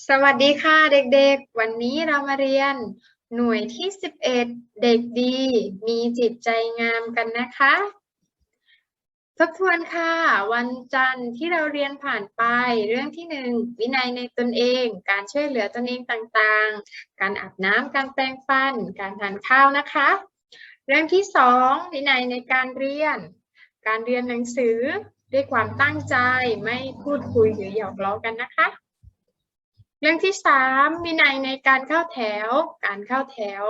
สวัสดีค่ะเด็กๆ วันนี้เรามาเรียนหน่วยที่ 11 เด็กดี มีจิตใจงามกันนะคะ ทบทวนค่ะ วันจันทร์ที่เราเรียนผ่านไปเรื่องที่หนึ่งวินัยในตนเอง การช่วยเหลือตนเองต่างๆ การอาบน้ำการแปรงฟัน การทานข้าวนะคะ เรื่องที่สองวินัยในการเรียน การเรียนหนังสือด้วยความตั้งใจไม่พูดคุยหรือหยอกล้อกันนะคะ เรื่องที่สามวินัยในการเข้าแถว การเข้าแถว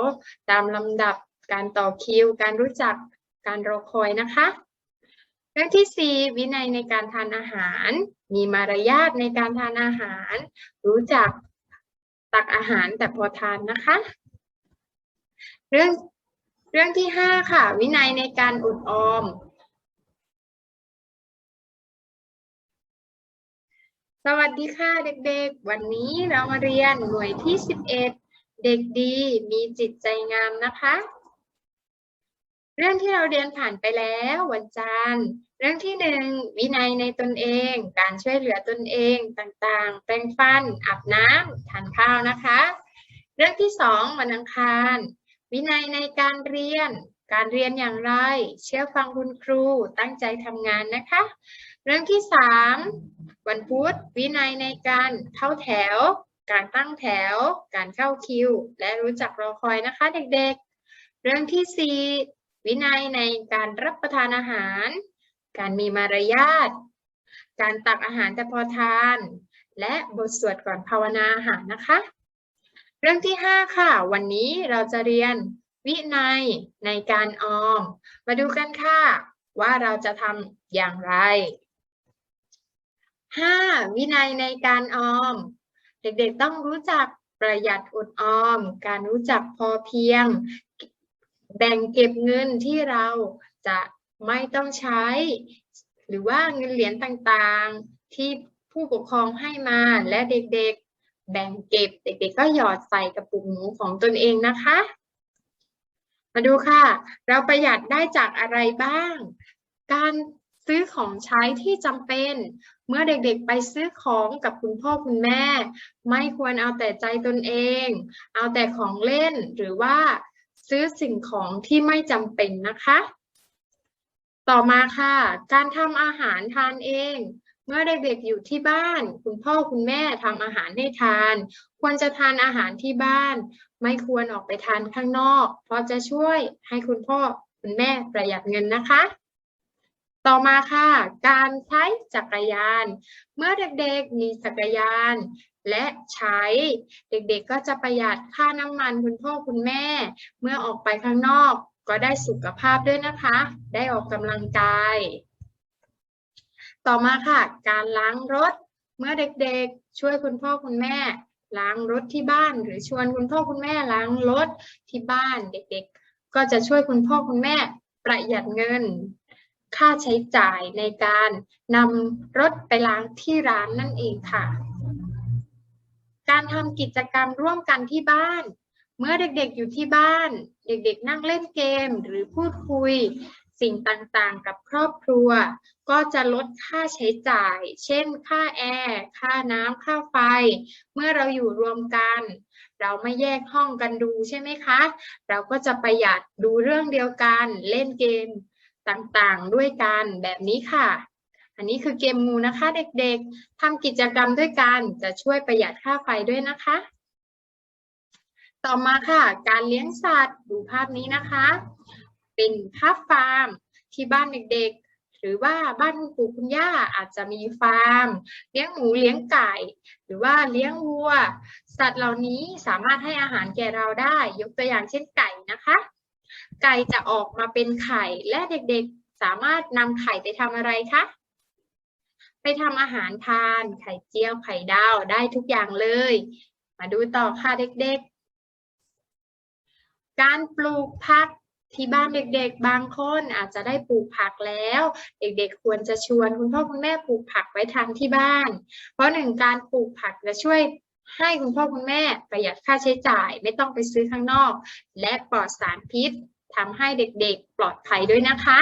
ตามลำดับการต่อคิว การรู้จักการรอคอยนะคะ เรื่องที่สี่วินัยในการทานอาหาร มีมารยาทในการทานอาหาร รู้จักตักอาหารแต่พอทานนะคะ เรื่องเรื่องที่ห้าค่ะ วินัยในการอดออม สวัสดีค่ะเด็กๆ วันนี้เรามาเรียนหน่วยที่ 11 เด็กดีมีจิตใจงามนะคะ เรื่องที่เราเรียนผ่านไปแล้ววันจันทร์เรื่องที่หนึ่งวินัยในตนเอง การช่วยเหลือตนเองต่างๆ แปรงฟัน อาบน้ำทานข้าวนะคะ เรื่องที่สองวันอังคาร วินัยในการเรียน การเรียนอย่างไร เชื่อฟังคุณครูตั้งใจทำงานนะคะ เรื่องที่สามวันพุธวินัยในการเข้าแถว การตั้งแถว การเข้าคิว และรู้จักรอคอยนะคะเด็กๆ เรื่องที่สี่วินัยในการรับประทานอาหาร การมีมารยาทการตักอาหารแต่พอทาน และบทสวดก่อนภาวนาอาหารนะคะ เรื่องที่ห้าค่ะ วันนี้เราจะเรียนวินัยในการออม มาดูกันค่ะ ว่าเราจะทำอย่างไร ห้าวินัยในการออม เด็กๆต้องรู้จักประหยัดอดออม การรู้จักพอเพียง แบ่งเก็บเงินที่เราจะไม่ต้องใช้ หรือว่าเงินเหรียญต่างๆที่ผู้ปกครองให้มาและเด็กๆ แบ่งเก็บ เด็กๆ ก็หยอดใส่กระปุกหมูของตนเองนะคะ มาดูค่ะ เราประหยัดได้จากอะไรบ้าง การ ซื้อของใช้ที่จำเป็น เมื่อเด็กๆไปซื้อของกับคุณพ่อคุณแม่ ไม่ควรเอาแต่ใจตนเอง เอาแต่ของเล่นหรือว่าซื้อสิ่งของที่ไม่จำเป็นนะคะ ต่อมาค่ะ การทำอาหารทานเอง เมื่อเด็กๆอยู่ที่บ้าน คุณพ่อคุณแม่ทำอาหารให้ทาน ควรจะทานอาหารที่บ้าน ไม่ควรออกไปทานข้างนอก เพราะจะช่วยให้คุณพ่อคุณแม่ประหยัดเงินนะคะ ต่อมาค่ะ การใช้จักรยาน เมื่อเด็กๆมีจักรยาน และใช้เด็กๆก็จะประหยัดค่าน้ำมันคุณพ่อคุณแม่ เมื่อออกไปข้างนอกก็ได้สุขภาพด้วยนะคะ ได้ออกกำลังกาย ต่อมาค่ะ การล้างรถ เมื่อเด็กๆช่วยคุณพ่อคุณแม่ ล้างรถที่บ้าน หรือชวนคุณพ่อคุณแม่ล้างรถที่บ้านเด็กๆ ก็จะช่วยคุณพ่อคุณแม่ประหยัดเงิน ค่าใช้จ่ายในการนำรถไปล้างที่ร้านนั่นเองค่ะ การทำกิจกรรมร่วมกันที่บ้าน เมื่อเด็กๆอยู่ที่บ้าน เด็กๆนั่งเล่นเกมหรือพูดคุย สิ่งต่างๆกับครอบครัว ก็จะลดค่าใช้จ่าย เช่น ค่าแอร์ ค่าน้ำ ค่าไฟ เมื่อเราอยู่รวมกันเราไม่แยกห้องกันดูใช่ไหมคะ เราก็จะประหยัดดูเรื่องเดียวกัน เล่นเกม ต่างๆด้วยกันแบบนี้ค่ะ อันนี้คือเกมมูนะคะ เด็กๆทำกิจกรรมด้วยกันจะช่วยประหยัดค่าไฟด้วยนะคะ ต่อมาค่ะ การเลี้ยงสัตว์ดูภาพนี้นะคะ เป็นภาพฟาร์มที่บ้านเด็กๆ หรือว่าบ้านคุณปู่คุณย่าอาจจะมีฟาร์ม เลี้ยงหมูเลี้ยงไก่ หรือว่าเลี้ยงวัว สัตว์เหล่านี้สามารถให้อาหารแก่เราได้ ยกตัวอย่างเช่นไก่นะคะ ไก่จะออกมาเป็นไข่และเด็กๆสามารถนำไข่ไปทำอะไรคะไปทำอาหารทานไข่เจียวไข่ดาวได้ทุกอย่างเลย มาดูต่อค่ะเด็กๆ การปลูกผักที่บ้านเด็กๆ บางคนอาจจะได้ปลูกผักแล้ว เด็กๆ ควรจะชวนคุณพ่อคุณแม่ปลูกผักไว้ทานที่บ้าน เพราะหนึ่งการปลูกผักจะช่วย ให้คุณพ่อคุณแม่ประหยัดค่าใช้จ่ายไม่ต้องไปซื้อข้างนอก และปลอดสารพิษทำให้เด็กๆ ปลอดภัยด้วยนะคะ